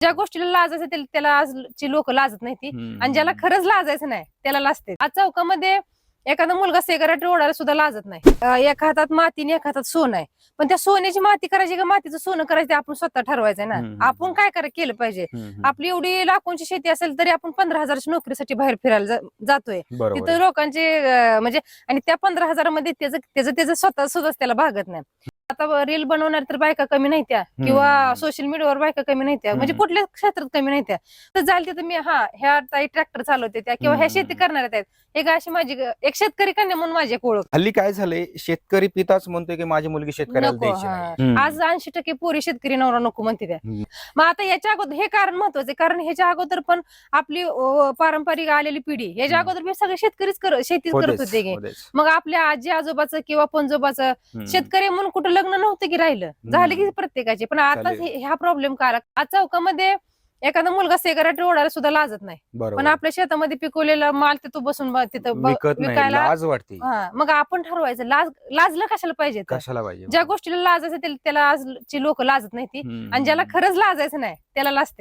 ज्या गोष्टीला लाजायचं त्याला- त्याला आजची लोक लाजत नाही ती. आणि ज्याला खरंच लाजायचं नाही त्याला लाजते. आज चौकामध्ये एखादा मुलगा सिगारेट ओढायला सुद्धा लाजत नाही. एका हातात माती आणि एका हातात सोनं आहे. पण त्या सोन्याची माती करायची का मातीचं सोनं करायचं ते आपण स्वतः ठरवायचंय ना. आपण काय करा केलं पाहिजे. आपली एवढी लाखोंची शेती असेल तरी आपण पंधरा हजारच्या नोकरीसाठी बाहेर फिरायला जातोय. तिथं लोकांचे म्हणजे आणि त्या पंधरा हजारामध्ये त्याचं त्याचं त्याचं स्वतः सुद्धा त्याला भागत नाही. आता रील बनवणार तर बायका कमी नाही त्या किंवा. सोशल मीडियावर बायका कमी नाही त्या म्हणजे. कुठल्याच क्षेत्रात कमी नाही त्या तर जाईल तिथं मी हा ह्या ताई ट्रॅक्टर चालवते त्या किंवा ह्या. शेती करणाऱ्या आहेत एक अशी माझी एक शेतकरी कन्या म्हणून माझी एक ओळख हल्ली काय झालंय शेतकरी पिताच म्हणतोय की माझी मुलगी शेतकऱ्याला नको द्यायची हा. नाही. हम्म. आज ऐंशी टक्के पोरी शेतकरी नवरा नको म्हणते त्या हम्म. मग आता याच्या अगोदर हे कारण महत्वाचं आहे कारण ह्याच्या अगोदर पण आपली अं, पारंपरिक आलेली पिढी ह्याच्या हम्म. अगोदर मी सगळे शेतकरीच कर शेतीच करत होतेच, होते की होतेच. मग आपल्या आजी आजोबाचं किंवा पंजोबाचं हम्म. शेतकरी म्हणून कुठं लग्न नव्हतं की राहिलं. झालं की प्रत्येकाचे. पण आता चालेल. ह्या प्रॉब्लेम का आला? आज चौकामध्ये एखादा मुलगा सिगारेट ओढायला सुद्धा लाजत नाही. पण बरोबर. आपल्या शेतामध्ये पिकवलेला माल तिथं बसून ब- तिथं ब- विकत नाही. विकायला लाज वाटते. हा मग आपण ठरवायचं. लाज लाजलं कशाला पाहिजे तर? कशाला पाहिजे? ज्या गोष्टीला लाजायचं त्याला- त्याला आजची लोक लाजत नाही ती. आणि ज्याला खरंच लाजायचं नाही त्याला लाजते.